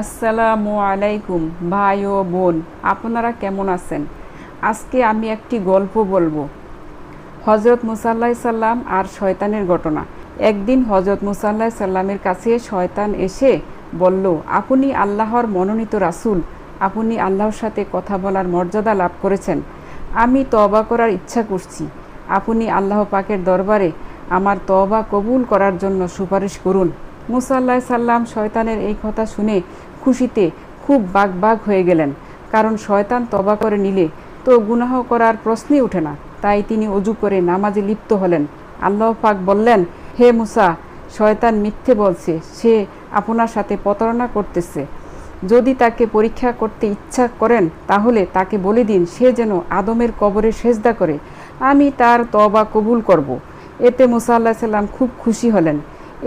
আসসালামু আলাইকুম, ভাই ও বোন, আপনারা কেমন আছেন? আজকে আমি একটি গল্প বলব। হজরত মুসাল্লাহ সাল্লাম আর শয়তানের ঘটনা। একদিন হজরত মুসাল্লাহ সাল্লামের কাছে শয়তান এসে বলল, আপনি আল্লাহর মনোনীত রাসূল, আপনি আল্লাহর সাথে কথা বলার মর্যাদা লাভ করেছেন। আমি তওবা করার ইচ্ছা করছি। আপনি আল্লাহ পাকের দরবারে আমার তওবা কবুল করার জন্য সুপারিশ করুন। মুসাল্লাহ সাল্লাম শয়তানের এই কথা শুনে খুশিতে খুব বাগবাগ হয়ে গেলেন। কারণ শয়তান তবা করে নিলে তো গুনাহ করার প্রশ্নই ওঠে না। তাই তিনি অজু করে নামাজে লিপ্ত হলেন। আল্লাহ পাক বললেন, হে মুসা, শয়তান মিথ্যে বলছে, সে আপনার সাথে প্রতারণা করতেছে। যদি তাকে পরীক্ষা করতে ইচ্ছা করেন, তাহলে তাকে বলে দিন, সে যেন আদমের কবরে সেজদা করে। আমি তার তবা কবুল করব। এতে মুসা আল্লাহ সাল্লাম খুব খুশি হলেন।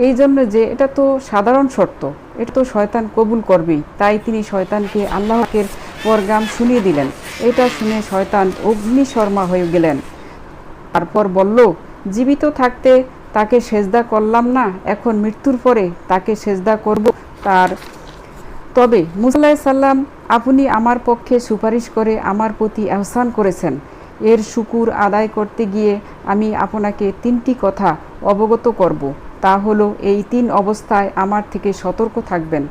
এই জন্য যে এটা তো সাধারণ শর্ত, এটা তো শয়তান কবুল করবেই। তাই তিনি শয়তানকে আল্লাহকের পরগাম শুনিয়ে দিলেন। এটা শুনে শয়তান অগ্নিশর্মা হয়ে গেলেন। তারপর বলল, জীবিত থাকতে তাকে সেজদা করলাম না, এখন মৃত্যুর পরে তাকে সেজদা করব তার। তবে মুসাল্লাহ সাল্লাম আপনি আমার পক্ষে সুপারিশ করে আমার প্রতি আহসান করেছেন। এর শুকুর আদায় করতে গিয়ে আমি আপনাকে তিনটি কথা অবগত করব। তা হলো, এই তিন অবস্থায় আমার থেকে সতর্ক থাকবেন।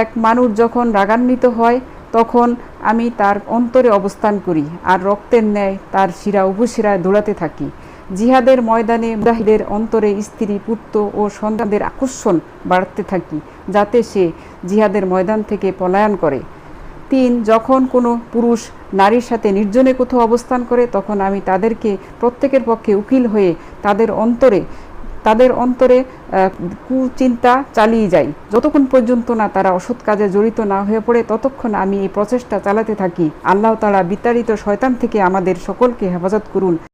এক, মানুষ যখন রাগান্বিত হয়, তখন আমি তার অন্তরে অবস্থান করি আর রক্তের ন্যায় তার শিরা উপশিরায় দৌড়াতে থাকি। জিহাদের ময়দানে মুজাহিদের অন্তরে স্ত্রী, পুত্র ও সন্তানদের আকর্ষণ বাড়তে থাকি, যাতে সে জিহাদের ময়দান থেকে পলায়ন করে। তিন, যখন কোনো পুরুষ নারীর সাথে নির্জনে কোথাও অবস্থান করে, তখন আমি তাদেরকে প্রত্যেকের পক্ষে উকিল হয়ে তাদের অন্তরে তাদের অন্তরে কুচিন্তা চালিয়ে যাই যতক্ষণ পর্যন্ত না তারা অসৎ কাজে জড়িত না হয়ে পড়ে, ততক্ষণ আমি এই প্রচেষ্টা চালাতে থাকি। আল্লাহ তালা বিতাড়িত শয়তান থেকে আমাদের সকলকে হেফাজত করুন।